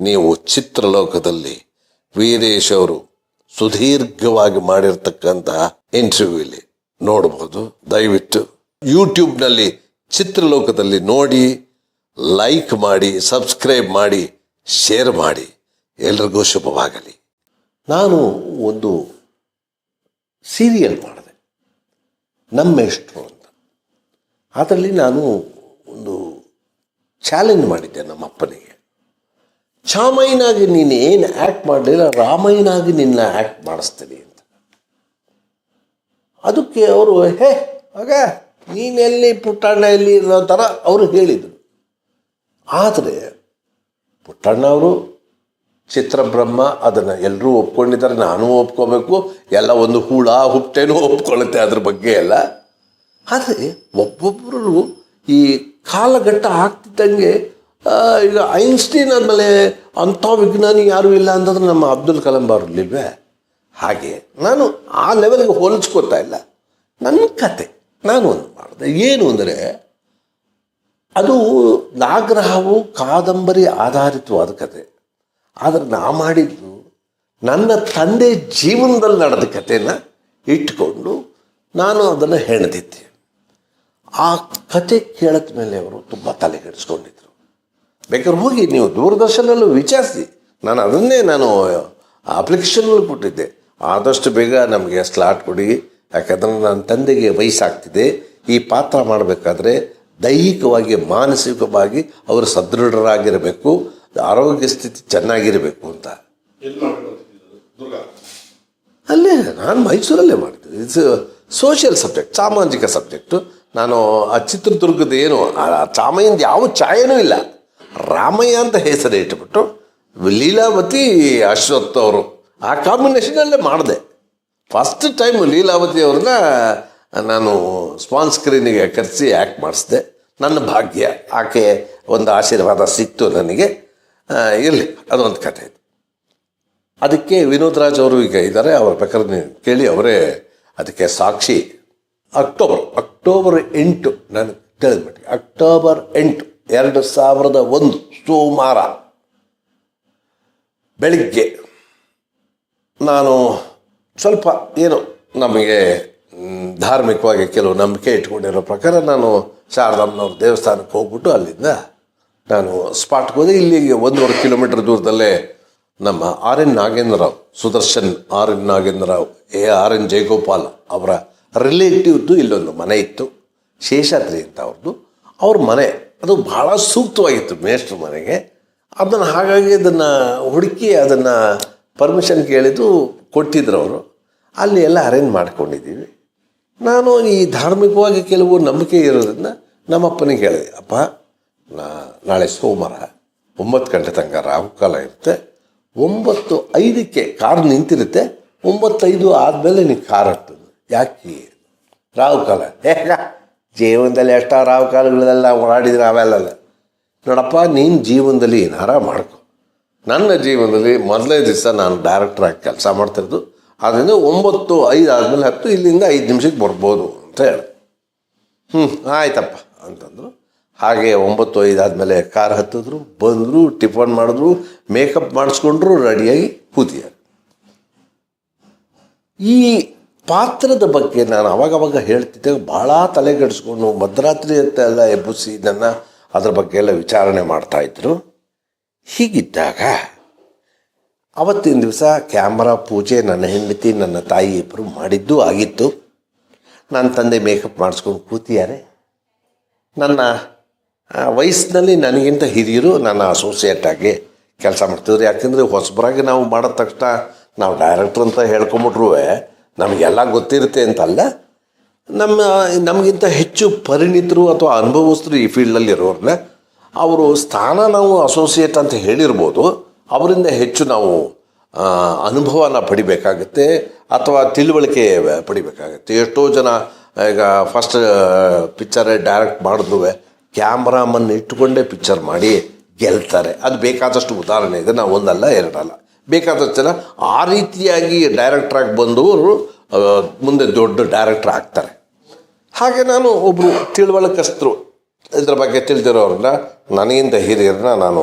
ನೀವು ಚಿತ್ರಲೋಕದಲ್ಲಿ ವೀರೇಶ್ ಅವರು ಸುದೀರ್ಘವಾಗಿ ಮಾಡಿರ್ತಕ್ಕಂತಹ ಇಂಟರ್ವ್ಯೂ ಇಲ್ಲಿ ನೋಡಬಹುದು ದಯವಿಟ್ಟು ಯೂಟ್ಯೂಬ್ನಲ್ಲಿ ಚಿತ್ರಲೋಕದಲ್ಲಿ ನೋಡಿ ಲೈಕ್ ಮಾಡಿ ಸಬ್ಸ್ಕ್ರೈಬ್ ಮಾಡಿ ಶೇರ್ ಮಾಡಿ. ಎಲ್ರಿಗೂ ಶುಭವಾಗಲಿ. ನಾನು ಒಂದು ಸೀರಿಯಲ್ ಮಾಡಿದೆ. ನಮ್ಮೆಷ್ಟು ಅಂತ. ಅದರಲ್ಲಿ ನಾನು ಒಂದು ಚಾಲೆಂಜ್ ಮಾಡಿದ್ದೆ ನಮ್ಮ ಅಪ್ಪನಿಗೆ ಚಾಮಯ್ಯನಾಗಿ ನೀನು ಏನು ಆ್ಯಕ್ಟ್ ಮಾಡಲಿಲ್ಲ ರಾಮಯ್ಯನಾಗಿ ನಿನ್ನ ಆ್ಯಕ್ಟ್ ಮಾಡಿಸ್ತೀನಿ ಅಂತ. ಅದಕ್ಕೆ ಅವರು, ಹೇ, ಆಗ ನೀನೆಲ್ಲಿ ಪುಟ್ಟಣ್ಣ ಎಲ್ಲಿ ಇರೋ ಥರ ಅವರು ಹೇಳಿದರು. ಆದರೆ ಪುಟ್ಟಣ್ಣ ಅವರು ಚಿತ್ರಬ್ರಹ್ಮ, ಅದನ್ನು ಎಲ್ಲರೂ ಒಪ್ಕೊಂಡಿದ್ದಾರೆ, ನಾನು ಒಪ್ಕೋಬೇಕು, ಎಲ್ಲ ಒಂದು ಹುಳ ಹುಟ್ಟೇನೂ ಒಪ್ಕೊಳ್ಳುತ್ತೆ ಅದ್ರ ಬಗ್ಗೆ ಎಲ್ಲ. ಆದರೆ ಒಬ್ಬೊಬ್ಬರು ಈ ಕಾಲಘಟ್ಟ ಆಗ್ತಿದ್ದಂಗೆ ಈಗ ಐನ್ಸ್ಟೀನ್ ಆದಮೇಲೆ ಅಂಥ ವಿಜ್ಞಾನಿ ಯಾರೂ ಇಲ್ಲ ಅಂತಂದ್ರೆ ನಮ್ಮ ಅಬ್ದುಲ್ ಕಲಾಂ ಅವ್ರಲ್ಲಿಲ್ವೇ ಹಾಗೆ. ನಾನು ಆ ಲೆವೆಲ್ಗೆ ಹೋಲಿಸ್ಕೊತಾ ಇಲ್ಲ. ನನ್ನ ಕತೆ, ನಾನು ಒಂದು ಮಾಡಿದೆ. ಏನು ಅಂದರೆ, ಅದು ನಾಗ್ರಹವು ಕಾದಂಬರಿ ಆಧಾರಿತವಾದ ಕತೆ. ಆದರೆ ನಾ ಮಾಡಿದ್ದು ನನ್ನ ತಂದೆ ಜೀವನದಲ್ಲಿ ನಡೆದ ಕಥೆನ ಇಟ್ಕೊಂಡು ನಾನು ಅದನ್ನು ಹೆಣದಿದ್ದೆ. ಆ ಕತೆ ಕೇಳಿದ ಮೇಲೆ ಅವರು ತುಂಬ ತಲೆಗೆಡಿಸ್ಕೊಂಡಿದ್ರು ಬೇಕಾದ್ರೆ ಹೋಗಿ ನೀವು ದೂರದರ್ಶನಲ್ಲೂ ವಿಚಾರಿಸಿ. ನಾನು ಅದನ್ನೇ ನಾನು ಅಪ್ಲಿಕೇಶನ್ಗಳು ಕೊಟ್ಟಿದ್ದೆ. ಆದಷ್ಟು ಬೇಗ ನಮಗೆ ಸ್ಲಾಟ್ ಕೊಡಿ. ಯಾಕಂದ್ರೆ ನನ್ನ ತಂದೆಗೆ ವಯಸ್ಸಾಗ್ತಿದೆ. ಈ ಪಾತ್ರ ಮಾಡಬೇಕಾದ್ರೆ ದೈಹಿಕವಾಗಿ ಮಾನಸಿಕವಾಗಿ ಅವರು ಸದೃಢರಾಗಿರಬೇಕು. ಆರೋಗ್ಯ ಸ್ಥಿತಿ ಚೆನ್ನಾಗಿರಬೇಕು ಅಂತ. ಅಲ್ಲೇ ನಾನು ಮೈಸೂರಲ್ಲೇ ಮಾಡಿದ್ದೆ ಇಟ್ಸ್ ಸೋಷಿಯಲ್ ಸಬ್ಜೆಕ್ಟ್ ಸಾಮಾಜಿಕ ಸಬ್ಜೆಕ್ಟು ನಾನು ಆ ಚಿತ್ರದುರ್ಗದ ಏನು ಆ ಯಾವ ಛಾಯೆನೂ ಇಲ್ಲ. ರಾಮಯ್ಯ ಅಂತ ಹೆಸರು ಇಟ್ಬಿಟ್ಟು ಲೀಲಾವತಿ ಅಶ್ವಥ್ ಅವರು ಆ ಕಾಂಬಿನೇಷನಲ್ಲೇ ಮಾಡಿದೆ. ಫಸ್ಟ್ ಟೈಮ್ ಲೀಲಾವತಿ ಅವ್ರನ್ನ ನಾನು ಸ್ಪಾನ್ ಸ್ಕ್ರೀನಿಗೆ ಕರೆಸಿ ಆ್ಯಕ್ಟ್ ಮಾಡಿಸಿದೆ. ನನ್ನ ಭಾಗ್ಯ, ಆಕೆ ಒಂದು ಆಶೀರ್ವಾದ ಸಿಕ್ತು ನನಗೆ. ಇರಲಿ, ಅದೊಂದು ಕಥೆ ಇದು. ಅದಕ್ಕೆ ವಿನೋದ್ ರಾಜ್ ಅವರು ಈಗ ಇದ್ದಾರೆ ಅವ್ರ ನೀವು ಕೇಳಿ, ಅವರೇ ಅದಕ್ಕೆ ಸಾಕ್ಷಿ. ಅಕ್ಟೋಬರ್ ಅಕ್ಟೋಬರ್ ಎಂಟು, ನಾನು ತಿಳಿದ್ಬಿಟ್ಟು ಅಕ್ಟೋಬರ್ ಎಂಟು. ಎರಡು ಸಾವಿರದ ಒಂದು ಸೋಮವಾರ ಬೆಳಿಗ್ಗೆ ನಾನು ಸ್ವಲ್ಪ ಏನು ನಮಗೆ ಧಾರ್ಮಿಕವಾಗಿ ಕೆಲವು ನಂಬಿಕೆ ಇಟ್ಕೊಂಡಿರೋ ಪ್ರಕಾರ ನಾನು ಶಾರದಮ್ಮನವ್ರ ದೇವಸ್ಥಾನಕ್ಕೆ ಹೋಗ್ಬಿಟ್ಟು ಅಲ್ಲಿಂದ ನಾನು ಸ್ಪಾಟ್ಗೆ ಹೋದೆ. ಇಲ್ಲಿಗೆ ಒಂದೂವರೆ ಕಿಲೋಮೀಟರ್ ದೂರದಲ್ಲೇ ನಮ್ಮ R N Nagendra Rao, Sudarshan R N Nagendra Rao, A R N Jayagopal ಅವರ ರಿಲೇಟಿವ್ದು ಇಲ್ಲೊಂದು ಮನೆ ಇತ್ತು. ಶೇಷಾದ್ರಿ ಅಂತ ಅವ್ರದ್ದು. ಅವ್ರ ಮನೆ ಅದು ಬಹಳ ಸೂಕ್ತವಾಗಿತ್ತು ಮೇಷ್ಟ್ರ ಮನೆಗೆ. ಅದನ್ನು ಹಾಗಾಗಿ ಅದನ್ನು ಹುಡುಕಿ ಅದನ್ನು ಪರ್ಮಿಷನ್ ಕೇಳಿದ್ದು ಕೊಟ್ಟಿದ್ರು ಅವರು. ಅಲ್ಲಿ ಎಲ್ಲ ಅರೇಂಜ್ ಮಾಡ್ಕೊಂಡಿದ್ದೀವಿ. ನಾನು ಈ ಧಾರ್ಮಿಕವಾಗಿ ಕೆಲವು ನಂಬಿಕೆ ಇರೋದ್ರಿಂದ ನಮ್ಮಪ್ಪನಿಗೆ ಹೇಳಿದೆ, ಅಪ್ಪ, ನಾ ನಾಳೆ ಸೋಮವಾರ ಒಂಬತ್ತು ಗಂಟೆ ತನಕ ರಾಹುಕಾಲ ಇರುತ್ತೆ. ಒಂಬತ್ತು ಐದಕ್ಕೆ ಕಾರ್ ನಿಂತಿರುತ್ತೆ. ಒಂಬತ್ತೈದು ಆದಮೇಲೆ ನೀನು ಕಾರ್ ಹತ್ತದು. ಯಾಕೆ? ರಾಹುಕಾಲ. ಹೇಗ ಜೀವನದಲ್ಲಿ ಎಷ್ಟೋ ರಾಹುಕಾಲಗಳೆಲ್ಲ ಓಡಾಡಿದ್ರೆ ಅವೆಲ್ಲ ನೋಡಪ್ಪ, ನೀನು ಜೀವನದಲ್ಲಿ ಏನಾರ ಮಾಡ್ಕೊ. ನನ್ನ ಜೀವನದಲ್ಲಿ ಮೊದಲನೇ ದಿವಸ ನಾನು ಡೈರೆಕ್ಟ್ರಾಗಿ ಕೆಲಸ ಮಾಡ್ತಿರೋದು ಆದ್ದರಿಂದ ಒಂಬತ್ತು, ಐದು ಆದಮೇಲೆ ಹತ್ತು, ಇಲ್ಲಿಂದ ಐದು ನಿಮಿಷಕ್ಕೆ ಬರ್ಬೋದು ಅಂತ ಹೇಳಿ. ಹ್ಞೂ ಆಯ್ತಪ್ಪ ಅಂತಂದರು. ಹಾಗೆ ಒಂಬತ್ತು, ಐದು ಆದಮೇಲೆ ಕಾರ್ ಹತ್ತಿದ್ರು, ಬಂದರು, ಟಿಫನ್ ಮಾಡಿದ್ರು ಮೇಕಪ್ ಮಾಡಿಸ್ಕೊಂಡ್ರು ರೆಡಿಯಾಗಿ ಕೂತಿದ್ದಾರೆ. ಈ ಪಾತ್ರದ ಬಗ್ಗೆ ನಾನು ಅವಾಗವಾಗ ಹೇಳ್ತಿದ್ದೆ ಭಾಳ ತಲೆಗೆಡಿಸ್ಕೊಂಡು ಮಧ್ಯರಾತ್ರಿ ಎಲ್ಲ ಎಬ್ಬಿಸಿ ನನ್ನ ಅದರ ಬಗ್ಗೆ ಎಲ್ಲ ವಿಚಾರಣೆ ಮಾಡ್ತಾಯಿದ್ರು ಹೀಗಿದ್ದಾಗ ಅವತ್ತಿನ ದಿವಸ ಕ್ಯಾಮ್ರಾ ಪೂಜೆ ನನ್ನ ಹೆಂಡತಿ, ನನ್ನ ತಾಯಿ ಇಬ್ಬರು ಮಾಡಿದ್ದು ಆಗಿತ್ತು. ನನ್ನ ತಂದೆ ಮೇಕಪ್ ಮಾಡಿಸ್ಕೊಂಡು ಕೂತಿದ್ದಾರೆ. ನನ್ನ ವಯಸ್ಸಿನಲ್ಲಿ ನನಗಿಂತ ಹಿರಿಯರು ನನ್ನ ಅಸೋಸಿಯೇಟಾಗಿ ಕೆಲಸ ಮಾಡ್ತಿದ್ರು. ಯಾಕೆಂದರೆ ಹೊಸಬರಾಗಿ ನಾವು ಮಾಡಿದ ತಕ್ಷಣ ನಾವು ಡೈರೆಕ್ಟ್ರ್ ಅಂತ ಹೇಳ್ಕೊಂಬಿಟ್ರು ನಮಗೆಲ್ಲ ಗೊತ್ತಿರುತ್ತೆ ಅಂತಲ್ಲ, ನಮ್ಮ, ನಮಗಿಂತ ಹೆಚ್ಚು ಪರಿಣಿತರು ಅಥವಾ ಅನುಭವಸ್ಥರು ಈ ಫೀಲ್ಡಲ್ಲಿ ಇರೋರನ್ನ ಅವರು ಸ್ಥಾನ ನಾವು ಅಸೋಸಿಯೇಟ್ ಅಂತ ಹೇಳಿರ್ಬೋದು, ಅವರಿಂದ ಹೆಚ್ಚು ನಾವು ಅನುಭವನ ಪಡಿಬೇಕಾಗುತ್ತೆ ಅಥವಾ ತಿಳುವಳಿಕೆ ಪಡಿಬೇಕಾಗುತ್ತೆ. ಎಷ್ಟೋ ಜನ ಈಗ ಫಸ್ಟ್ ಪಿಕ್ಚರೇ ಡೈರೆಕ್ಟ್ ಮಾಡಿದ್ರು ಕ್ಯಾಮ್ರಾಮನ್ ಇಟ್ಟುಕೊಂಡೇ ಪಿಕ್ಚರ್ ಮಾಡಿ ಗೆಲ್ತಾರೆ. ಅದು ಬೇಕಾದಷ್ಟು ಉದಾಹರಣೆ ಇದೆ ನಾವು ಒಂದಲ್ಲ ಎರಡಲ್ಲ. ಬೇಕಾದಷ್ಟು ಜನ ಆ ರೀತಿಯಾಗಿ ಡೈರೆಕ್ಟ್ರಾಗಿ ಬಂದವರು ಮುಂದೆ ದೊಡ್ಡ ಡೈರೆಕ್ಟ್ರ್ ಆಗ್ತಾರೆ. ಹಾಗೆ ನಾನು ಒಬ್ಬರು ತಿಳುವಳಿಕಸ್ತರು. ಇದ್ರ ಬಗ್ಗೆ ತಿಳಿದಿರೋರನ್ನ ನನಗಿಂತ ಹಿರಿಯರನ್ನ ನಾನು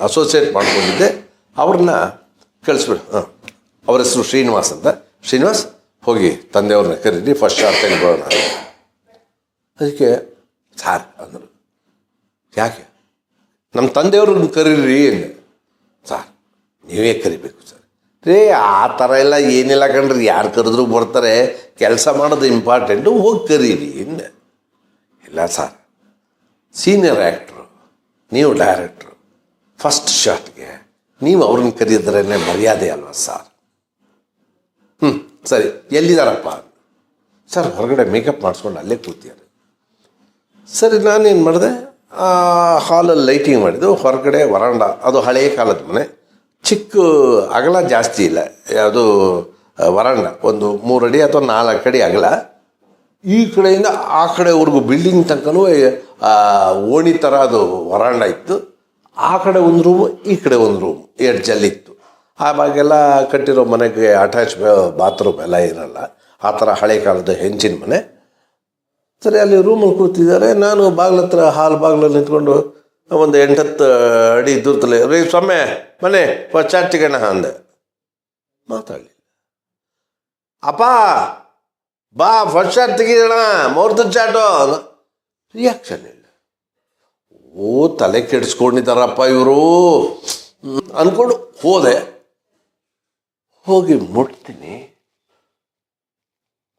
ಅಸೋಸಿಯೇಟ್ ಮಾಡ್ಕೊಂಡಿದ್ದೆ. ಅವ್ರನ್ನ ಕಳಿಸ್ಬಿಡು. ಹಾಂ. ಅವರ ಹೆಸರು ಶ್ರೀನಿವಾಸ್ ಅಂತ. ಶ್ರೀನಿವಾಸ್, ಹೋಗಿ ತಂದೆಯವ್ರನ್ನ ಕರೀರಿ ಫಸ್ಟ್ ಶಾರ್ಟ್ ಬರೋಣ ಅದಕ್ಕೆ, ಸಾರ್, ಅಂದರು. ಯಾಕೆ? ನಮ್ಮ ತಂದೆಯವ್ರನ್ನ ಕರೀರಿ ಸಾರ್ ನೀವೇ ಕರಿಬೇಕು ಸರ್. ರೇ ಆ ಥರ ಎಲ್ಲ ಏನಿಲ್ಲ ಕಣ್ರಿ, ಯಾರು ಕರೆದ್ರು ಬರ್ತಾರೆ, ಕೆಲಸ ಮಾಡೋದು ಇಂಪಾರ್ಟೆಂಟು ಹೋಗಿ ಕರೀರಿ, ಇನ್ನು. ಇಲ್ಲ ಸರ್ ಸೀನಿಯರ್ ಆ್ಯಕ್ಟ್ರು ನೀವು ಡೈರೆಕ್ಟ್ರು ಫಸ್ಟ್ ಶಾಟ್ಗೆ ನೀವು ಅವ್ರನ್ನ ಕರೆಯೋದ್ರೇ ಮರ್ಯಾದೆ ಅಲ್ವಾ ಸರ್? ಹ್ಞೂ ಸರಿ ಎಲ್ಲಿದ್ದಾರಪ್ಪ ಸರ್, ಹೊರಗಡೆ ಮೇಕಪ್ ಮಾಡಿಸ್ಕೊಂಡು ಅಲ್ಲೇ ಕೂತಿದ್ದಾರೆ. ಸರಿ, ನಾನೇನು ಮಾಡಿದೆ? ಹಾಲಲ್ಲಿ ಲೈಟಿಂಗ್ ಮಾಡಿದ್ದು, ಹೊರಗಡೆ ವರಾಂಡ ಅದು ಹಳೆಯ ಕಾಲದ ಮನೆ. ಚಿಕ್ಕ ಅಗಲ ಜಾಸ್ತಿ ಇಲ್ಲ. ಯಾವುದು ವರಾಂಡ ಒಂದು ಮೂರು ಅಡಿ ಅಥವಾ ನಾಲ್ಕು ಅಡಿ ಅಗಲ. ಈ ಕಡೆಯಿಂದ ಆ ಕಡೆವರೆಗೂ ಬಿಲ್ಡಿಂಗ್ ತನಕನೂ ಓಣಿ ಥರ ಅದು ವರಾಂಡ ಇತ್ತು. ಆ ಕಡೆ ಒಂದು ರೂಮು ಈ ಕಡೆ ಒಂದು ರೂಮ್ ಎಡ್ಜಲ್ಲಿತ್ತು ಆವಾಗೆಲ್ಲ ಕಟ್ಟಿರೋ ಮನೆಗೆ ಅಟ್ಯಾಚ್ ಬಾತ್ರೂಮ್ ಎಲ್ಲ ಇರಲ್ಲ. ಆ ಥರ ಹಳೆ ಕಾಲದ ಹೆಂಚಿನ ಮನೆ. ಸರಿ, ಅಲ್ಲಿ ರೂಮಲ್ಲಿ ಕೂತಿದ್ದಾರೆ. ನಾನು ಬಾಗ್ಲ ಹತ್ರ ಹಾಲ್ ಬಾಗ್ಲಲ್ಲಿ ನಿಂತ್ಕೊಂಡು ಒಂದು ಎಂಟತ್ತು ಅಡಿ ದೂರದಲ್ಲಿ. ರೀ ಸೊಮ್ಮೆ ಮನೆ ಚಾಟ್ ಸಿಗೋಣ ಅಂದೆ. ಮಾತಾಡಲಿ ಅಪ್ಪ, ಬಾ ಫಸ್ಟ್ ಶಾಟ್ ತೆಗಿಯೋಣ ಮುಹೂರ್ತ ಚಾಟು ರಿಯಾಕ್ಷನ್ ಇಲ್ಲ. ಓ, ತಲೆ ಕೆಡಿಸ್ಕೊಂಡಿದ್ದಾರಪ್ಪ ಇವರು. ಅಂದ್ಕೊಂಡು ಹೋದೆ. ಹೋಗಿ ಮುಟ್ತೀನಿ.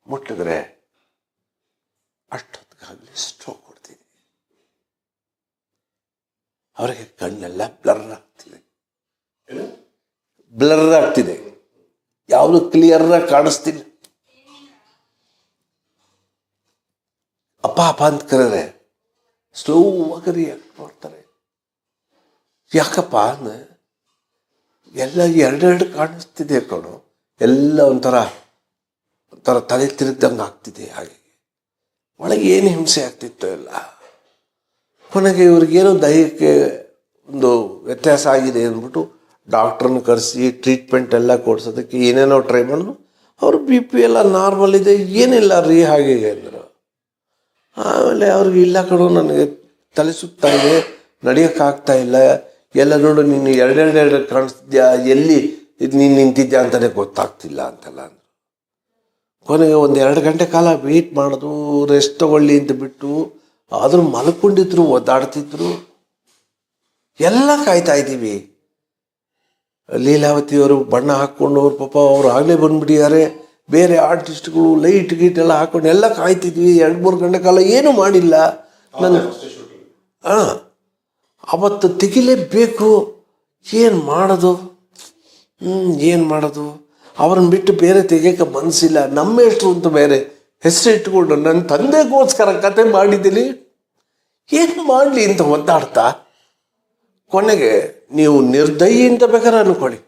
ಮುಟ್ಟಿದ್ರೆ ಅಷ್ಟೊತ್ತಿಗಾಗಲಿ ಸ್ಟ್ರೋಕ್ ಅವರಿಗೆ ಕಣ್ಣೆಲ್ಲ ಬ್ಲರ್ ಆಗ್ತಿದೆ. ಬ್ಲರ್ ಆಗ್ತಿದೆ. ಯಾವುದು ಕ್ಲಿಯರ್ ಕಾಣಿಸ್ತಿಲ್ಲ. ಅಪ್ಪ ಅಪ್ಪ ಅಂತ ಕರೆದ್ರೆ ಸ್ಲೋ ಆಗಿ ರಿಯಾಕ್ಟ್ ಮಾಡ್ತಾರೆ. ಯಾಕಪ್ಪ ಅಂದ್ರೆ ಎಲ್ಲ ಎರಡೆರಡು ಕಾಣಿಸ್ತಿದೆ ಕಣು. ಎಲ್ಲ ಒಂಥರ ಒಂಥರ ತಲೆ ತಿರುಗ್ದಂಗೆ ಆಗ್ತಿದೆ ಹಾಗೆ. ಒಳಗೆ ಏನು ಹಿಂಸೆ ಆಗ್ತಿತ್ತು ಎಲ್ಲ. ಕೊನೆಗೆ ಇವ್ರಿಗೇನು ದೈಹಕ್ಕೆ ಒಂದು ವ್ಯತ್ಯಾಸ ಆಗಿದೆ ಅಂದ್ಬಿಟ್ಟು ಡಾಕ್ಟ್ರನ್ನ ಕರೆಸಿ ಟ್ರೀಟ್ಮೆಂಟ್ ಎಲ್ಲ ಕೊಡ್ಸೋದಕ್ಕೆ ಏನೇನೋ ಟ್ರೈ ಮಾಡಿದ್ರು. ಅವ್ರ ಬಿ ಪಿ ಎಲ್ಲ ನಾರ್ಮಲ್ ಇದೆ, ಏನಿಲ್ಲ, ರೀ ಹಾಗೆ ಅಂದರು. ಆಮೇಲೆ ಅವ್ರಿಗೆ, ಇಲ್ಲ ಕಡೆ ನನಗೆ ತಲೆ ಸುತ್ತಾ ಇದೆ, ನಡೆಯೋಕ್ಕಾಗ್ತಾ ಇಲ್ಲ. ಎಲ್ಲ ನೋಡು ನೀನು ಎರಡೆರಡೆರಡು ಕಾಣಿಸ್ತಿದ್ಯಾ, ಎಲ್ಲಿ ನೀನು ನಿಂತಿದ್ಯಾ ಅಂತಲೇ ಗೊತ್ತಾಗ್ತಿಲ್ಲ ಅಂತೆಲ್ಲ ಅಂದರು. ಕೊನೆಗೆ ಒಂದು ಎರಡು ಗಂಟೆ ಕಾಲ ವೆಯ್ಟ್ ಮಾಡೋದು ರೆಸ್ಟ್ ತಗೊಳ್ಳಿ ಅಂತ ಬಿಟ್ಟು ಆದರೂ ಮಲ್ಕೊಂಡಿದ್ರು ಒದ್ದಾಡ್ತಿದ್ರು. ಎಲ್ಲ ಕಾಯ್ತಾ ಇದ್ದೀವಿ. ಲೀಲಾವತಿಯವರು ಬಣ್ಣ ಹಾಕ್ಕೊಂಡು ಅವ್ರ ಪಾಪ ಅವ್ರು ಆಗಲೇ ಬಂದ್ಬಿಟ್ಟಿದ್ದಾರೆ. ಬೇರೆ ಆರ್ಟಿಸ್ಟ್ಗಳು ಲೈಟ್ ಗೀಟ್ ಎಲ್ಲ ಹಾಕೊಂಡು ಎಲ್ಲ ಕಾಯ್ತಿದ್ವಿ. ಎರಡು ಮೂರು ಗಂಟೆ ಕಾಲ ಏನೂ ಮಾಡಿಲ್ಲ. ನನ್ನ ಹಾಂ. ಅವತ್ತು ತೆಗಿಲೇಬೇಕು. ಏನು ಮಾಡೋದು? ಹ್ಞೂ ಏನು ಮಾಡೋದು? ಅವ್ರನ್ನ ಬಿಟ್ಟು ಬೇರೆ ತೆಗಿಯೋಕೆ ಮನಸ್ಸಿಲ್ಲ ನಮ್ಮ ಹೆಸ್ರು ಅಂತ ಬೇರೆ ಹೆಸರು ಇಟ್ಕೊಂಡು ನನ್ನ ತಂದೆಗೋಸ್ಕರ ಕತೆ ಮಾಡಿದ್ದೀನಿ. ಏನು ಮಾಡಲಿ ಅಂತ ಒದ್ದಾಡ್ತಾ? ಕೊನೆಗೆ ನೀವು ನಿರ್ದಯಿ ಅಂತ ಬೇಕಾದ್ರೆ ಅನ್ಕೊಳ್ಳಿ.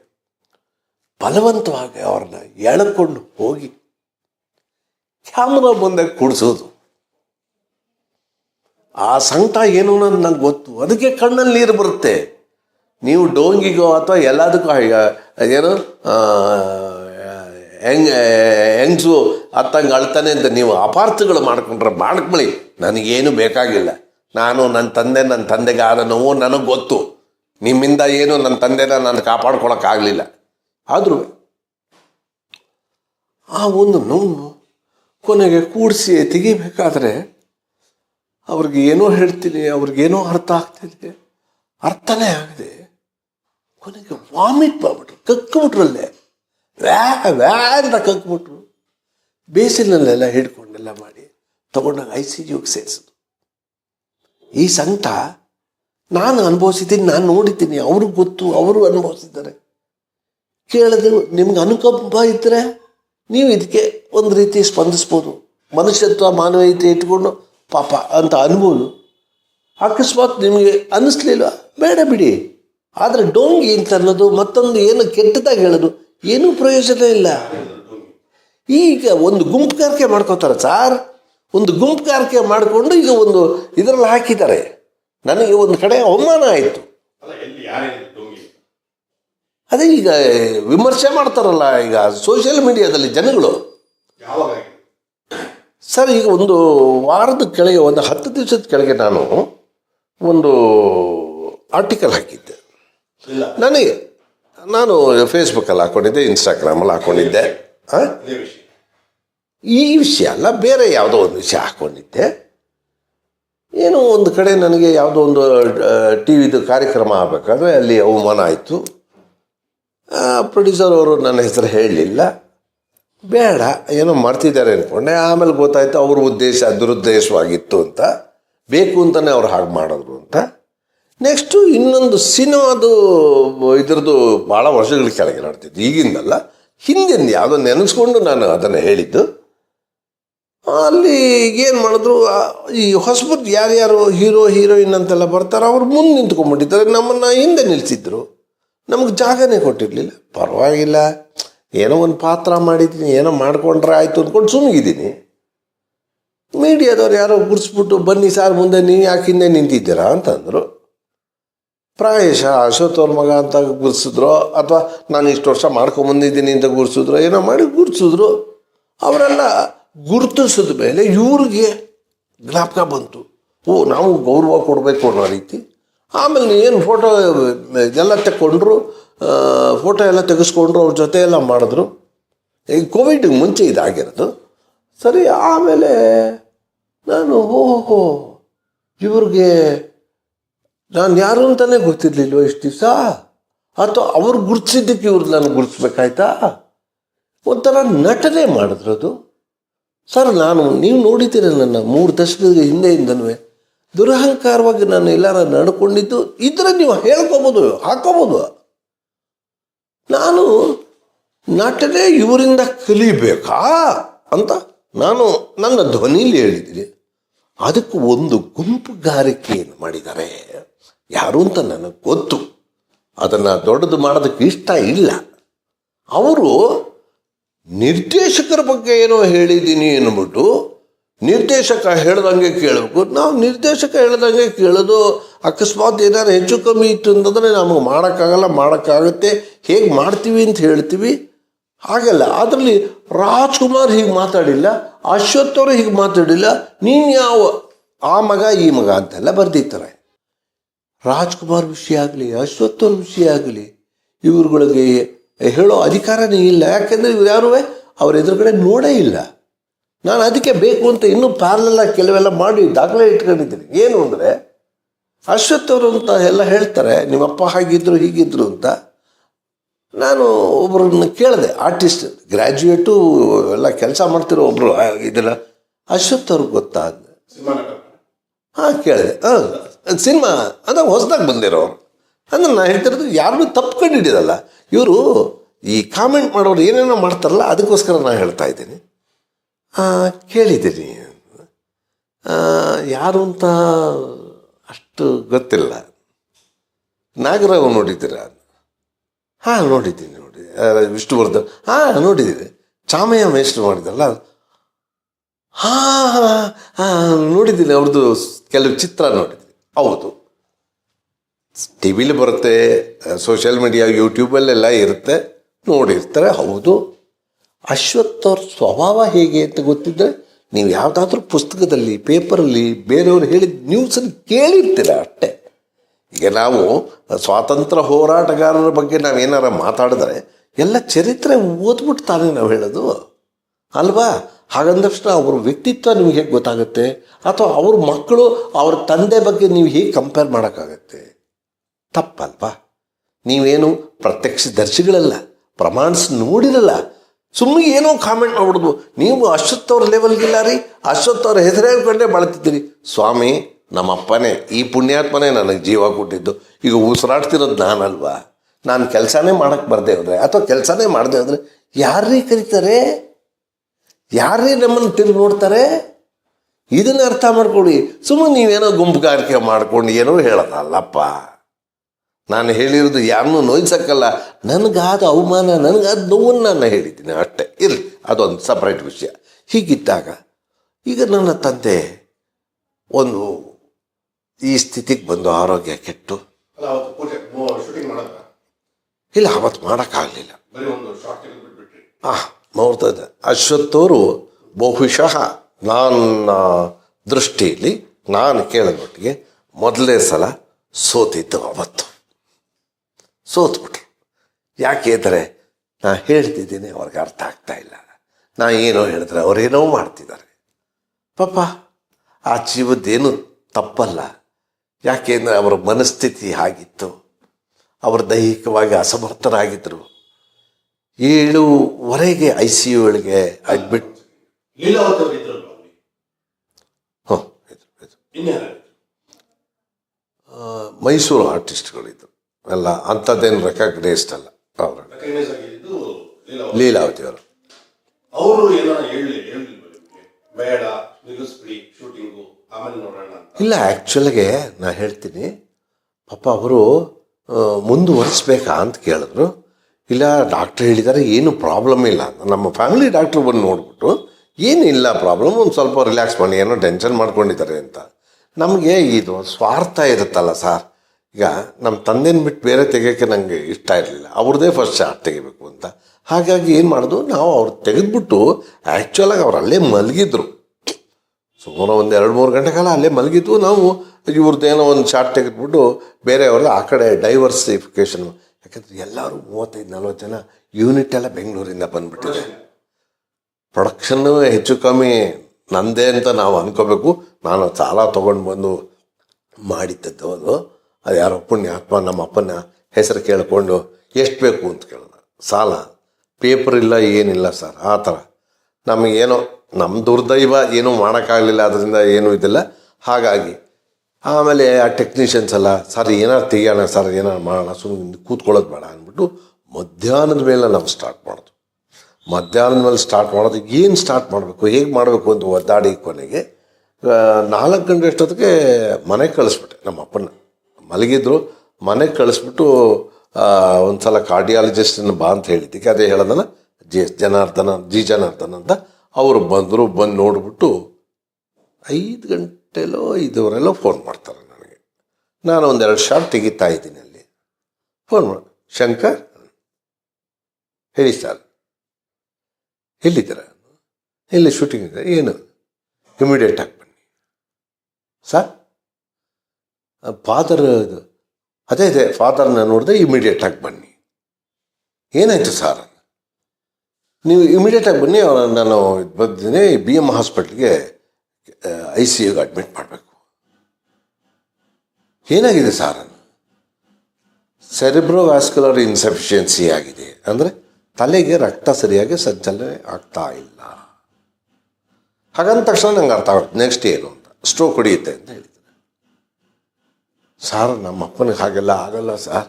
ಬಲವಂತವಾಗಿ ಅವ್ರನ್ನ ಎಳ್ಕೊಂಡು ಹೋಗಿ ಕ್ಯಾಮ್ರಾ ಮುಂದೆ ಕೂಡಿಸೋದು. ಆ ಸಂಕಟ ಏನು ಅನ್ನೋದು ನಂಗೆ ಗೊತ್ತು. ಅದಕ್ಕೆ ಕಣ್ಣಲ್ಲಿ ನೀರು ಬರುತ್ತೆ. ನೀವು ಡೋಂಗಿಗೋ ಅಥವಾ ಎಲ್ಲದಕ್ಕೂ ಏನು ಹೆಂಗ್, ಹೆಂಗ್ಸು ಅತ್ತಂಗೆ ಅಳ್ತಾನೆ ಅಂತ ನೀವು ಅಪಾರ್ಥಗಳು ಮಾಡ್ಕೊಂಡ್ರೆ ಮಾಡ್ಕೊಳ್ಳಿ. ನನಗೇನು ಬೇಕಾಗಿಲ್ಲ. ನಾನು ನನ್ನ ತಂದೆ ನನ್ನ ತಂದೆಗೆ ಆದ ನೋವು ನನಗೆ ಗೊತ್ತು. ನಿಮ್ಮಿಂದ ಏನು ನನ್ನ ತಂದೆನ ನಾನು ಕಾಪಾಡ್ಕೊಳಕ್ಕಾಗಲಿಲ್ಲ ಆದರೂ ಆ ಒಂದು ನೋವು ಕೊನೆಗೆ ಕೂಡಿಸಿ ತೆಗಿಬೇಕಾದ್ರೆ ಅವ್ರಿಗೆ ಏನೋ ಹೇಳ್ತೀನಿ, ಅವ್ರಿಗೇನೋ ಅರ್ಥ ಆಗ್ತಿದೆ. ಅರ್ಥನೇ ಆಗದೆ. ಕೊನೆಗೆ ವಾಮಿಟ್ ಮಾಡ್ಬಿಟ್ರು, ಕಕ್ಬಿಟ್ರಲ್ಲೇ. ವ್ಯಾ ವ್ಯಾ ಅಂತ ಕಕ್ಬಿಟ್ರು. ಬೇಸಿನಲ್ಲೆಲ್ಲ ಹಿಡ್ಕೊಂಡೆಲ್ಲ ಮಾಡಿ ತಗೊಂಡಾಗ ಐ ಸಿ ಯುಗೆ ಸೇರಿಸಿದ್ರು. ಈ ಸಂಕಟ ನಾನು ಅನುಭವಿಸಿದ್ದೀನಿ, ನಾನು ನೋಡಿದ್ದೀನಿ, ಅವರು ಗೊತ್ತು, ಅವರು ಅನುಭವಿಸಿದ್ದಾರೆ. ಕೇಳಿದ್ರು, ನಿಮ್ಗೆ ಅನುಕಂಪ ಇದ್ದರೆ ನೀವು ಇದಕ್ಕೆ ಒಂದು ರೀತಿ ಸ್ಪಂದಿಸ್ಬೋದು. ಮನುಷ್ಯತ್ವ, ಮಾನವೀಯತೆ ಇಟ್ಕೊಂಡು ಪಾಪ ಅಂತ ಅನ್ಬೋದು. ಅಕಸ್ಮಾತ್ ನಿಮಗೆ ಅನ್ನಿಸ್ಲಿಲ್ಲ ಬೇಡ ಬಿಡಿ. ಆದರೆ ಡೋಂಗಿ ಅಂತ ಅನ್ನೋದು ಮತ್ತೊಂದು ಏನು ಕೆಟ್ಟದಾಗಿ ಹೇಳೋದು ಏನೂ ಪ್ರಯೋಜನ ಇಲ್ಲ. ಈಗ ಒಂದು ಗುಂಪುಗಾರಿಕೆ ಮಾಡ್ಕೋತಾರೆ, ಸಾರ್. ಒಂದು ಗುಂಪುಗಾರಿಕೆ ಮಾಡಿಕೊಂಡು ಈಗ ಒಂದು ಇದರಲ್ಲಿ ಹಾಕಿದ್ದಾರೆ. ನನಗೆ ಒಂದು ಕಡೆ ಅವಮಾನ ಆಯಿತು. ಅದೇ ಈಗ ವಿಮರ್ಶೆ ಮಾಡ್ತಾರಲ್ಲ ಈಗ ಸೋಷಿಯಲ್ ಮೀಡಿಯಾದಲ್ಲಿ ಜನಗಳು. ಯಾವಾಗ? ಸರ್ ಈಗ ಒಂದು ವಾರದ ಕೆಳಗೆ ಒಂದು ಹತ್ತು ದಿವಸದ ಕೆಳಗೆ ನಾನು ಒಂದು ಆರ್ಟಿಕಲ್ ಹಾಕಿದ್ದೆ. ನನಗೆ ನಾನು ಫೇಸ್ಬುಕ್ಕಲ್ಲಿ ಹಾಕ್ಕೊಂಡಿದ್ದೆ ಇನ್ಸ್ಟಾಗ್ರಾಮಲ್ಲಿ ಹಾಕ್ಕೊಂಡಿದ್ದೆ ಹಾಂ ಈ ವಿಷಯ ಅಲ್ಲ, ಬೇರೆ ಯಾವುದೋ ಒಂದು ವಿಷಯ ಹಾಕ್ಕೊಂಡಿದ್ದೆ. ಏನೋ ಒಂದು ಕಡೆ ನನಗೆ ಯಾವುದೋ ಒಂದು ಟಿ ವಿದು ಕಾರ್ಯಕ್ರಮ ಆಗಬೇಕಾದ್ರೆ ಅಲ್ಲಿ ಅವಮಾನ ಆಯಿತು. ಪ್ರೊಡ್ಯೂಸರ್ ಅವರು ನನ್ನ ಹೆಸರು ಹೇಳಲಿಲ್ಲ ಬೇಡ, ಏನೋ ಮಾಡ್ತಿದ್ದಾರೆ ಅಂದ್ಕೊಂಡೆ ಆಮೇಲೆ ಗೊತ್ತಾಯಿತು ಅವ್ರ ಉದ್ದೇಶ ದುರುದ್ದೇಶವಾಗಿತ್ತು ಅಂತ. ಬೇಕು ಅಂತಲೇ ಅವ್ರು ಹಾಗೆ ಮಾಡಿದ್ರು ಅಂತ. ನೆಕ್ಸ್ಟು ಇನ್ನೊಂದು ಸಿನಿಮಾದು ಇದ್ರದ್ದು ಭಾಳ ವರ್ಷಗಳ ಕೆಳಗೆ ನೋಡ್ತಿದ್ದು ಈಗಿಂದಲ್ಲ, ಹಿಂದಿಂದ ಯಾವುದೋ ನೆನೆಸ್ಕೊಂಡು ನಾನು ಅದನ್ನು ಹೇಳಿದ್ದು. ಅಲ್ಲಿ ಏನು ಮಾಡಿದ್ರು ಈ ಯಾರು ಯಾರ್ಯಾರು ಹೀರೋ, ಹೀರೋಯಿನ್ ಅಂತೆಲ್ಲ ಬರ್ತಾರೆ ಅವ್ರು ಮುಂದೆ ನಿಂತ್ಕೊಂಡ್ಬಿಟ್ಟಿದ್ದಾರೆ. ನಮ್ಮನ್ನು ಹಿಂದೆ ನಿಲ್ಲಿಸಿದ್ರು ನಮಗೆ ಜಾಗನೇ ಕೊಟ್ಟಿರಲಿಲ್ಲ. ಪರವಾಗಿಲ್ಲ. ಏನೋ ಒಂದು ಪಾತ್ರ ಮಾಡಿದ್ದೀನಿ, ಏನೋ ಮಾಡ್ಕೊಂಡ್ರೆ ಆಯಿತು ಅಂದ್ಕೊಂಡು ಸುಮ್ಮಗಿದ್ದೀನಿ ಮೀಡಿಯಾದವ್ರು ಯಾರೋ ಗುರ್ಸ್ಬಿಟ್ಟು, ಬನ್ನಿ ಸಾರ್ ಮುಂದೆ ನೀವು ಯಾಕೆ ಹಿಂದೆ ನಿಂತಿದ್ದೀರಾ ಅಂತಂದರು. ಪ್ರಾಯಶಃ ಅಶೋತ್ ಅವ್ರ ಮಗ ಅಂತ ಗುರ್ಸಿದ್ರು, ಅಥವಾ ನಾನು ಇಷ್ಟು ವರ್ಷ ಮಾಡ್ಕೊಂಬಂದಿದ್ದೀನಿ ಅಂತ ಗುರ್ಸಿದ್ರು, ಏನೋ ಮಾಡಿ ಗುರ್ಸಿದ್ರು. ಅವರೆಲ್ಲ ಗುರುತಿಸಿದ ಮೇಲೆ ಇವ್ರಿಗೆ ಜ್ಞಾಪಕ ಬಂತು. ಓ, ನಾವು ಗೌರವ ಕೊಡಬೇಕು ಅನ್ನೋ ರೀತಿ. ಆಮೇಲೆ ಏನು ಫೋಟೋ ಇದೆಲ್ಲ ತಗೊಂಡ್ರು ಫೋಟೋ ಎಲ್ಲ ತೆಗೆಸ್ಕೊಂಡ್ರು, ಅವ್ರ ಜೊತೆ ಎಲ್ಲ ಮಾಡಿದ್ರು. ಈಗ ಕೋವಿಡ್ಗೆ ಮುಂಚೆ ಇದಾಗಿರೋದು. ಸರಿ, ಆಮೇಲೆ ನಾನು ಓಹೋ ಇವ್ರಿಗೆ ನಾನು ಯಾರು ಅಂತಲೇ ಗೊತ್ತಿರಲಿಲ್ವ ಇಷ್ಟು ದಿವಸ? ಅಥವಾ ಅವ್ರು ಗುರ್ತಿಸಿದ್ದಕ್ಕೆ ಇವ್ರು ನಾನು ಗುರ್ತಿಸ್ಬೇಕಾಯ್ತಾ? ಒಂಥರ ನಟನೆ ಮಾಡಿದ್ರು ಅದು ಸರ್, ನಾನು ನೀವು ನೋಡಿದ್ದೀರ ನನ್ನ ಮೂರು ದಶಕದ ಹಿಂದೆಯಿಂದನೂ ದುರಹಂಕಾರವಾಗಿ ನಾನು ಎಲ್ಲಾರ ನಡ್ಕೊಂಡಿದ್ದು, ಇದ್ರೆ ನೀವು ಹೇಳ್ಕೊಬೋದು, ಹಾಕೋಬೋದು. ನಾನು ನಟನೆ ಇವರಿಂದ ಕಲಿಬೇಕಾ ಅಂತ ನಾನು ನನ್ನ ಧ್ವನಿಲಿ ಹೇಳಿದ್ದೀನಿ. ಅದಕ್ಕೆ ಒಂದು ಗುಂಪುಗಾರಿಕೆಯನ್ನು ಮಾಡಿದ್ದಾರೆ. ಯಾರು ಅಂತ ನನಗೆ ಗೊತ್ತು. ಅದನ್ನು ದೊಡ್ಡದು ಮಾಡೋದಕ್ಕೆ ಇಷ್ಟ ಇಲ್ಲ. ಅವರು ನಿರ್ದೇಶಕರ ಬಗ್ಗೆ ಏನೋ ಹೇಳಿದ್ದೀನಿ ಅಂದ್ಬಿಟ್ಟು ನಿರ್ದೇಶಕ ಹೇಳ್ದಂಗೆ ಕೇಳಬೇಕು. ನಾವು ನಿರ್ದೇಶಕ ಹೇಳ್ದಂಗೆ ಕೇಳೋದು ಅಕಸ್ಮಾತ್ ಏನಾದ್ರು ಹೆಚ್ಚು ಕಮ್ಮಿ ಇತ್ತು ಅಂತಂದರೆ ನಮಗೆ ಮಾಡೋಕ್ಕಾಗಲ್ಲ, ಮಾಡೋಕ್ಕಾಗತ್ತೆ. ಹೇಗೆ ಮಾಡ್ತೀವಿ ಅಂತ ಹೇಳ್ತೀವಿ. ಹಾಗೆಲ್ಲ, ಅದರಲ್ಲಿ ರಾಜ್ಕುಮಾರ್ ಹೀಗೆ ಮಾತಾಡಿಲ್ಲ, ಅಶ್ವಥ್ ಅವರು ಹೀಗೆ ಮಾತಾಡಿಲ್ಲ, ನೀನು ಯಾವ ಆ ಮಗ, ಈ ಮಗ ಅಂತೆಲ್ಲ ಬರ್ದಿರ್ತಾರೆ. ರಾಜ್ಕುಮಾರ್ ವಿಷಯ ಆಗಲಿ, ಅಶ್ವಥ್ ವಿಷಯ ಆಗಲಿ, ಇವ್ರುಗಳಿಗೆ ಹೇಳೋ ಅಧಿಕಾರನೇ ಇಲ್ಲ. ಯಾಕೆಂದರೆ ಇವ್ರು ಯಾರೂ? ಅವ್ರ ಎದುರುಗಡೆ ನೋಡೇ ಇಲ್ಲ. ನಾನು ಅದಕ್ಕೆ ಬೇಕು ಅಂತ ಇನ್ನೂ ಪ್ಯಾರಲೆಲ್ಲ ಕೆಲವೆಲ್ಲ ಮಾಡಿ ದಾಖಲೆ ಇಟ್ಕೊಂಡಿದ್ದೀನಿ. ಏನು ಅಂದರೆ ಅಶ್ವಥ್ ಅವರು ಅಂತ ಎಲ್ಲ ಹೇಳ್ತಾರೆ ನಿಮ್ಮಪ್ಪ ಹಾಗಿದ್ರು ಹೀಗಿದ್ರು ಅಂತ. ನಾನು ಒಬ್ಬರನ್ನ ಕೇಳಿದೆ ಆರ್ಟಿಸ್ಟ್ ಗ್ರ್ಯಾಜುಯೇಟು ಎಲ್ಲ ಕೆಲಸ ಮಾಡ್ತಿರೋ ಒಬ್ಬರು ಇದೆಲ್ಲ. ಅಶ್ವಥ್ ಅವ್ರಿಗೆ ಗೊತ್ತಾ? ಅಂದೆ ಹಾಂ ಕೇಳಿದೆ. ಹಾಂ ಸಿನಿಮಾ ಅದಾಗ ಹೊಸದಾಗಿ ಬಂದಿರೋರು. ಅಂದ್ರೆ ನಾನು ಹೇಳ್ತಿರೋದು ಯಾರನ್ನೂ ತಪ್ಪು ಹಿಡಿದಲ್ಲ ಇವರು ಈ ಕಾಮೆಂಟ್ ಮಾಡೋರು ಏನೇನೋ ಮಾಡ್ತಾರಲ್ಲ, ಅದಕ್ಕೋಸ್ಕರ ನಾನು ಹೇಳ್ತಾ ಇದ್ದೀನಿ. ಕೇಳಿದ್ದೀನಿ. ಯಾರು ಅಂತ ಅಷ್ಟು ಗೊತ್ತಿಲ್ಲ. ನಾಗರಾವ್ ನೋಡಿದ್ದೀರಾ? ಹಾಂ, ನೋಡಿದ್ದೀನಿ ನೋಡಿ ವಿಷ್ಣುವರ್ಧ ವಿಷ್ಣುವರ್ಧನ್. ಹಾಂ, ನೋಡಿದ್ದೀನಿ. ಚಾಮಯ್ಯ ಮೇಷ್ಟ್ರು ಮಾಡಿದ್ರಲ್ಲ? ಹಾಂ ಹಾಂ, ನೋಡಿದ್ದೀನಿ. ಅವ್ರದ್ದು ಕೆಲವು ಚಿತ್ರ ನೋಡಿದ್ದೀನಿ. ಹೌದು. ಟಿ ವಿಲಿ ಬರುತ್ತೆ ಸೋಷಿಯಲ್ ಮೀಡಿಯಾ ಯೂಟ್ಯೂಬಲ್ಲೆಲ್ಲ ಇರುತ್ತೆ. ನೋಡಿರ್ತಾರೆ, ಹೌದು. ಅಶ್ವತ್ಥ ಅವ್ರ ಸ್ವಭಾವ ಹೇಗೆ ಅಂತ ಗೊತ್ತಿದ್ದರೆ ನೀವು ಯಾವುದಾದ್ರೂ ಪುಸ್ತಕದಲ್ಲಿ, ಪೇಪರಲ್ಲಿ ಬೇರೆಯವರು ಹೇಳಿದ ನ್ಯೂಸಲ್ಲಿ ಕೇಳಿರ್ತೀರ ಅಷ್ಟೇ. ಈಗ ನಾವು ಸ್ವಾತಂತ್ರ್ಯ ಹೋರಾಟಗಾರರ ಬಗ್ಗೆ ನಾವೇನಾರ ಮಾತಾಡಿದ್ರೆ, ಎಲ್ಲ ಚರಿತ್ರೆ ಓದ್ಬಿಟ್ಟು ತಾನೇ ನಾವು ಹೇಳೋದು. ಅಲ್ವಾ? ಹಾಗಂದಕ್ಷಣ ಅವ್ರ ವ್ಯಕ್ತಿತ್ವ ನಿಮಗೆ ಹೇಗೆ ಗೊತ್ತಾಗುತ್ತೆ? ಅಥವಾ ಅವ್ರ ಮಕ್ಕಳು, ಅವ್ರ ತಂದೆ ಬಗ್ಗೆ ನೀವು ಹೇಗೆ ಕಂಪೇರ್ ಮಾಡೋಕ್ಕಾಗತ್ತೆ? ತಪ್ಪಲ್ವಾ? ನೀವೇನು ಪ್ರತ್ಯಕ್ಷ ದರ್ಶಿಗಳಲ್ಲ ಪ್ರಮಾಣಿಸಿ ನೋಡಿರಲ್ಲ ಸುಮ್ಮನೆ ಏನೋ ಕಾಮೆಂಟ್ ಮಾಡ್ಬಿಡ್ದು. ನೀವು ಅಶ್ವಥ್ ಅವ್ರ ಲೆವೆಲ್ಗಿಲ್ಲ ರೀ, ಅಶ್ವಥ್ ಅವ್ರ ಹೆಸರೇ ಹೇಳ್ಕೊಂಡೇ ಬಾಳ್ತಿದ್ದೀರಿ. ಸ್ವಾಮಿ, ನಮ್ಮಪ್ಪನೇ, ಈ ಪುಣ್ಯಾತ್ಮನೇ ನನಗೆ ಜೀವ ಕೊಟ್ಟಿದ್ದು. ಈಗ ಉಸಿರಾಡ್ತಿರೋದು ನಾನಲ್ವಾ? ನಾನು ಕೆಲಸನೇ ಮಾಡಕ್ಕೆ ಬರದೆ ಹೋದ್ರೆ, ಅಥವಾ ಕೆಲಸನೇ ಮಾಡದೆ ಹೋದ್ರೆ ಯಾರೇ ಕರೀತಾರೆ? ಯಾರೇ ನಮ್ಮನ್ನು ತಿರುಗಿ ನೋಡ್ತಾರೆ? ಇದನ್ನ ಅರ್ಥ ಮಾಡ್ಕೊಳ್ಳಿ. ಸುಮ್ಮನೆ ನೀವೇನೋ ಗುಂಪುಗಾರಿಕೆ ಮಾಡ್ಕೊಂಡು ಏನೋ ಹೇಳೋದಲ್ಲಪ್ಪ. ನಾನು ಹೇಳಿರೋದು ಯಾರನ್ನೂ ನೋಯ್ಸಕ್ಕಲ್ಲ. ನನಗಾದ ಅವಮಾನ ನನಗಾದ ನೋವನ್ನು ನಾನು ಹೇಳಿದ್ದೀನಿ. ಅಷ್ಟೇ. ಇರಲಿ. ಅದೊಂದು ಸಪ್ರೇಟ್ ವಿಷಯ. ಹೀಗಿದ್ದಾಗ ಈಗ ನನ್ನ ತಂದೆ ಒಂದು ಈ ಸ್ಥಿತಿಗೆ ಬಂದು ಆರೋಗ್ಯ ಕೆಟ್ಟು. ಇಲ್ಲ ಅವತ್ತು ಮಾಡೋಕ್ಕಾಗಲಿಲ್ಲ. ಹಾಂ ನೋಡ್ತಾ ಅಶ್ವಥವರು ಬಹುಶಃ ನನ್ನ ದೃಷ್ಟಿಯಲ್ಲಿ ನಾನು ಕೇಳೋದೊಟ್ಟಿಗೆ ಮೊದಲೇ ಸಲ ಸೋತಿದ್ದು ಅವತ್ತು. ಸೋತ್ಬಿಟ್ರು ಯಾಕೆ ಅಂದರೆ ನಾ ಹೇಳ್ತಿದ್ದೀನಿ ಅವ್ರಿಗೆ ಅರ್ಥ ಆಗ್ತಾ ಇಲ್ಲ. ನಾ ಏನೋ ಹೇಳಿದ್ರೆ ಅವರೇನೋ ಮಾಡ್ತಿದ್ದಾರೆ. ಪಾಪ ಆ ಜೀವದ್ದೇನು ತಪ್ಪಲ್ಲ. ಯಾಕೆ ಅಂದರೆ ಅವರ ಮನಸ್ಥಿತಿ ಆಗಿತ್ತು ಅವರು ದೈಹಿಕವಾಗಿ ಅಸಮರ್ಥರಾಗಿದ್ದರು ಏಳುವರೆಗೆ ಐ ಸಿ ಯು ಒಳಗೆ ಅಡ್ಮಿಟ್ ಹ್ಞೂ ಮೈಸೂರು ಆರ್ಟಿಸ್ಟ್ಗಳಿದ್ರು. ಎಲ್ಲ ಅಂಥದ್ದೇನು ರೆಕಗ್ನೈಸ್ಡ್ ಅಲ್ಲ. ಅವರು ಲೀಲಾವತಿ. ಅವರು. ಅವರು ಬೇಡ ಶೂಟಿಂಗು ಆಮೇಲೆ ನೋಡೋಣ ಇಲ್ಲ ಆ್ಯಕ್ಚುಲಿಗೆ ನಾ ಹೇಳ್ತೀನಿ ಪಾಪ ಅವರು ಮುಂದುವರಿಸ್ಬೇಕಾ ಅಂತ ಕೇಳಿದ್ರು. ಇಲ್ಲ ಡಾಕ್ಟ್ರ್ ಹೇಳಿದ್ದಾರೆ ಏನು ಪ್ರಾಬ್ಲಮ್ ಇಲ್ಲ. ನಮ್ಮ ಫ್ಯಾಮಿಲಿ ಡಾಕ್ಟ್ರು ಬಂದು ನೋಡ್ಬಿಟ್ಟು ಏನಿಲ್ಲ ಪ್ರಾಬ್ಲಮ್ ಒಂದು ಸ್ವಲ್ಪ ರಿಲ್ಯಾಕ್ಸ್ ಮಾಡಿ ಏನೋ ಟೆನ್ಷನ್ ಮಾಡ್ಕೊಂಡಿದ್ದಾರೆ ಅಂತ. ನಮಗೆ ಇದು ಸ್ವಾರ್ಥ ಇರುತ್ತಲ್ಲ ಸರ್ ಈಗ ನಮ್ಮ ತಂದೆನ ಬಿಟ್ಟು ಬೇರೆ ತೆಗಿಯೋಕ್ಕೆ ನನಗೆ ಇಷ್ಟ ಇರಲಿಲ್ಲ. ಅವ್ರದ್ದೇ ಫಸ್ಟ್ ಶಾರ್ಟ್ ತೆಗಿಬೇಕು ಅಂತ. ಹಾಗಾಗಿ ಏನು ಮಾಡೋದು? ನಾವು ಅವ್ರು ತೆಗೆದ್ಬಿಟ್ಟು ಆ್ಯಕ್ಚುಲಾಗಿ ಅವ್ರು ಅಲ್ಲೇ ಮಲಗಿದ್ರು. ಸುಮಾರು ಒಂದು ಎರಡು ಮೂರು ಗಂಟೆ ಕಾಲ ಅಲ್ಲೇ ಮಲಗಿದ್ವು. ನಾವು ಇವ್ರದ್ದೇನೋ ಒಂದು ಶಾರ್ಟ್ ತೆಗೆದ್ಬಿಟ್ಟು ಬೇರೆಯವ್ರದ್ದು ಆ ಕಡೆ ಡೈವರ್ಸಿಫಿಕೇಶನ್ ಯಾಕಂದ್ರೆ ಎಲ್ಲರೂ ಮೂವತ್ತೈದು ನಲ್ವತ್ತು ಜನ ಯೂನಿಟ್ ಎಲ್ಲ ಬೆಂಗಳೂರಿಂದ ಬಂದುಬಿಟ್ಟಿದೆ. ಪ್ರೊಡಕ್ಷನ್ನು ಹೆಚ್ಚು ಕಮ್ಮಿ ನಂದೇ ಅಂತ ನಾವು ಅನ್ಕೋಬೇಕು. ನಾನು ಸಾಲ ತೊಗೊಂಡು ಬಂದು ಮಾಡಿದ್ದದ್ದು ಅದು. ಅದು ಯಾರೋ ಪುಣ್ಯಾತ್ಮ ನಮ್ಮ ಅಪ್ಪನ ಹೆಸರು ಕೇಳಿಕೊಂಡು ಎಷ್ಟು ಬೇಕು ಅಂತ ಕೇಳೋಣ. ಸಾಲ ಪೇಪರ್ ಇಲ್ಲ, ಏನಿಲ್ಲ ಸರ್, ಆ ಥರ. ನಮಗೇನೋ ನಮ್ಮ ದುರ್ದೈವ ಏನೂ ಮಾಡೋಕ್ಕಾಗಲಿಲ್ಲ, ಅದರಿಂದ ಏನೂ ಇದಿಲ್ಲ. ಹಾಗಾಗಿ, ಆಮೇಲೆ ಆ ಟೆಕ್ನಿಷಿಯನ್ಸ್ ಎಲ್ಲ, ಸರ್ ಏನಾರು ತೆಗಿಯೋಣ, ಸರ್ ಏನಾರು ಮಾಡೋಣ ಸುಮ್ಮನೆ ಕೂತ್ಕೊಳ್ಳೋದು ಬೇಡ ಅಂದ್ಬಿಟ್ಟು ಮಧ್ಯಾಹ್ನದ ಮೇಲೆ ನಾವು ಸ್ಟಾರ್ಟ್ ಮಾಡೋದು. ಮಧ್ಯಾಹ್ನದ ಮೇಲೆ ಸ್ಟಾರ್ಟ್ ಮಾಡೋದು, ಏನು ಸ್ಟಾರ್ಟ್ ಮಾಡಬೇಕು, ಹೇಗೆ ಮಾಡಬೇಕು ಅಂತ ಒದ್ದಾಡಿ ಕೊನೆಗೆ ನಾಲ್ಕು ಗಂಟೆ ಅಷ್ಟೊತ್ತಿಗೆ ಮನೆಗೆ ಕಳಿಸ್ಬಿಟ್ಟೆ ನಮ್ಮ ಅಪ್ಪನ. ಮಲಗಿದ್ರು ಮನೆಗೆ ಕಳಿಸ್ಬಿಟ್ಟು ಒಂದು ಸಲ ಕಾರ್ಡಿಯಾಲಜಿಸ್ಟನ್ನು ಬಾ ಅಂತ ಹೇಳಿದ್ದಕ್ಕೆ ಅದೇ ಹೇಳೋದನ್ನ ಜಿ ಜನಾರ್ದನ, ಜಿ ಜನಾರ್ದನ್ ಅಂತ ಅವರು ಬಂದರು, ಬಂದು ನೋಡಿಬಿಟ್ಟು ಐದು ಗಂಟೆಲೋ ಐದುವರೆಲ್ಲೋ ಫೋನ್ ಮಾಡ್ತಾರೆ ನನಗೆ. ನಾನು ಒಂದೆರಡು ಶಾರ್ಟ್ ತೆಗಿತಾ ಇದ್ದೀನಿ ಅಲ್ಲಿ. ಫೋನ್ ಮಾಡಿ. ಶಂಕರ್? ಹೇಳಿ ಸರ್ ಎಲ್ಲಿದ್ದೀರ? ಇಲ್ಲಿ ಶೂಟಿಂಗ್ ಇದೆ? ಏನು? ಇಮಿಡಿಯೇಟ್ ಆಗಿ ಬನ್ನಿ. ಸರ್ ಫಾದರ್ ಇದು ಅದೇ ಇದೆ ಫಾದರ್ನ ನೋಡಿದೆ ಇಮಿಡಿಯೇಟ್ ಆಗಿ ಬನ್ನಿ. ಏನಾಯಿತು ಸರ್ ನೀವು ಇಮಿಡಿಯೇಟ್ ಆಗಿ ಬನ್ನಿ ನಾನು ಬಂದಿದ್ದೀನಿ ಬಿ ಎಂ ಹಾಸ್ಪಿಟ್ಲಿಗೆ ಐ ಸಿ ಯುಗೆ ಅಡ್ಮಿಟ್ ಮಾಡಬೇಕು. ಏನಾಗಿದೆ ಸರ್ ಸೆರಿಬ್ರೋವ್ಯಾಸ್ಕ್ಯುಲರ್ ಇನ್ಸಫಿಷಿಯನ್ಸಿ ಆಗಿದೆ. ಅಂದರೆ ತಲೆಗೆ ರಕ್ತ ಸರಿಯಾಗಿ ಸಂಚಲನೆ ಆಗ್ತಾ ಇಲ್ಲ. ಹಾಗಂದ ತಕ್ಷಣ ನಂಗೆ ಅರ್ಥ ಆಗುತ್ತೆ ನೆಕ್ಸ್ಟ್ ಏನು ಅಂತ? ಸ್ಟ್ರೋಕ್ ಹೊಡಿಯುತ್ತೆ ಅಂತ ಹೇಳಿದ್ರು ಸಾರ್ ನಮ್ಮ ಅಪ್ಪನಿಗೆ ಹಾಗೆಲ್ಲ ಆಗಲ್ಲ ಸಾರ್.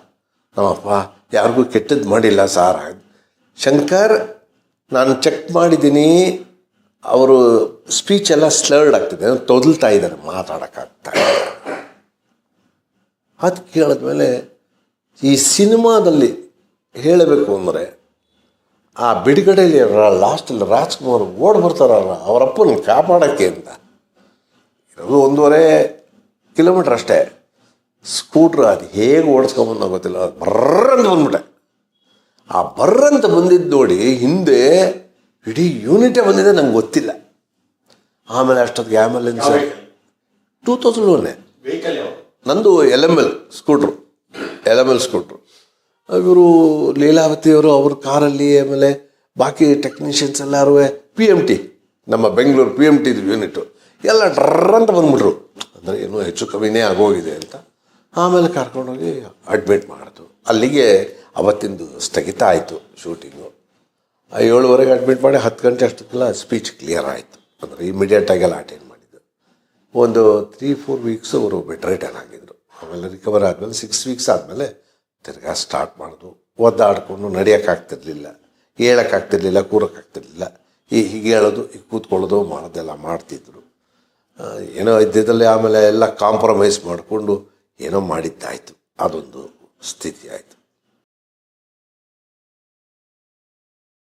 ನಮ್ಮಪ್ಪ ಯಾರಿಗೂ ಕೆಟ್ಟದ್ದು ಮಾಡಿಲ್ಲ ಸಾರ್. ಶಂಕರ್, ನಾನು ಚೆಕ್ ಮಾಡಿದ್ದೀನಿ. ಅವರು ಸ್ಪೀಚ್ ಎಲ್ಲ ಸ್ಲರ್ಡ್ ಆಗ್ತಿದೆ. ತೊದಲ್ತಾ ಇದ್ದಾರೆ, ಮಾತಾಡೋಕ್ಕಾಗ್ತಾ ಅದು ಕೇಳಿದ್ಮೇಲೆ ಈ ಸಿನಿಮಾದಲ್ಲಿ ಹೇಳಬೇಕು ಅಂದರೆ ಆ ಬಿಡುಗಡೆಯಲ್ಲಿ ಲಾಸ್ಟಲ್ಲಿ ರಾಜ್ಕುಮಾರ್ ಓಡ್ ಬರ್ತಾರಲ್ಲ ಅವರಪ್ಪನ ಕಾಪಾಡೋಕ್ಕೆ ಅಂತ. ಇರೋದು ಒಂದೂವರೆ ಕಿಲೋಮೀಟ್ರ್ ಅಷ್ಟೇ. ಸ್ಕೂಟ್ರ್ ಅದು ಹೇಗೆ ಓಡಿಸ್ಕೊಂಬಂದ ಗೊತ್ತಿಲ್ಲ. ಅದು ಬರ್ರಂತ ಬಂದ್ಬಿಟ್ಟೆ. ಆ ಬರ್ರಂತ ಬಂದಿದ್ದು ನೋಡಿ ಹಿಂದೆ ಇಡೀ ಯೂನಿಟೇ ಬಂದಿದೆ ನಂಗೆ ಗೊತ್ತಿಲ್ಲ. ಆಮೇಲೆ ಅಷ್ಟೊತ್ತಿಗೆ ಆ್ಯಂಬುಲೆನ್ಸ್ ಟೂ ತೌಸಂಡ್ ಒನ್ನೇ ನಂದು L M L scooter L M L scooter ಇವರು ಲೀಲಾವತಿಯವರು ಅವ್ರ ಕಾರಲ್ಲಿ ಆಮೇಲೆ ಬಾಕಿ ಟೆಕ್ನಿಷಿಯನ್ಸ್ ಎಲ್ಲರೂ ಪಿ ಎಂ ಟಿ ನಮ್ಮ Bengaluru P M T unit ಎಲ್ಲ ಡ್ರರ್ ಅಂತ ಬಂದ್ಬಿಟ್ರು. ಅಂದರೆ ಏನೋ ಹೆಚ್ಚು ಕಮ್ಮಿನೇ ಆಗೋಗಿದೆ ಅಂತ. ಆಮೇಲೆ ಕರ್ಕೊಂಡೋಗಿ ಅಡ್ಮಿಟ್ ಮಾಡಿದ್ರು ಅಲ್ಲಿಗೆ ಅವತ್ತಿಂದು ಸ್ಥಗಿತ ಆಯಿತು ಶೂಟಿಂಗು ಏಳುವರೆಗೆ ಅಡ್ಮಿಟ್ ಮಾಡಿ ಹತ್ತು ಗಂಟೆ ಅಷ್ಟಕ್ಕೆಲ್ಲ ಸ್ಪೀಚ್ ಕ್ಲಿಯರ್ ಆಯಿತು. ಅಂದರೆ ಇಮಿಡಿಯೇಟಾಗೆಲ್ಲ ಅಟೆಂಡ್ ಮಾಡಿದ್ದು. ಒಂದು ತ್ರೀ ಫೋರ್ ವೀಕ್ಸ್ ಅವರು ಬೆಡ್ ರಿಟರ್ನ್ ಆಗಿದ್ರು. ಆಮೇಲೆ ರಿಕವರ್ ಆದಮೇಲೆ ಸಿಕ್ಸ್ ವೀಕ್ಸ್ ಆದಮೇಲೆ ತಿರ್ಗಾ ಸ್ಟಾರ್ಟ್ ಮಾಡಿದ್ರು ಒದ್ದಾಡಿಕೊಂಡು ನಡೆಯೋಕ್ಕಾಗ್ತಿರ್ಲಿಲ್ಲ ಹೇಳೋಕ್ಕಾಗ್ತಿರ್ಲಿಲ್ಲ ಕೂರೋಕ್ಕಾಗ್ತಿರ್ಲಿಲ್ಲ ಈ ಹೀಗೆ ಹೇಳೋದು ಈಗ ಕೂತ್ಕೊಳ್ಳೋದು, ಮಾಡೋದೆಲ್ಲ ಮಾಡ್ತಿದ್ರು. ಏನೋ ಇದ್ದಿದ್ದಲ್ಲಿ ಆಮೇಲೆ ಎಲ್ಲ ಕಾಂಪ್ರಮೈಸ್ ಮಾಡಿಕೊಂಡು ಏನೋ ಮಾಡಿದ್ದಾಯಿತು. ಅದೊಂದು ಸ್ಥಿತಿ ಆಯಿತು.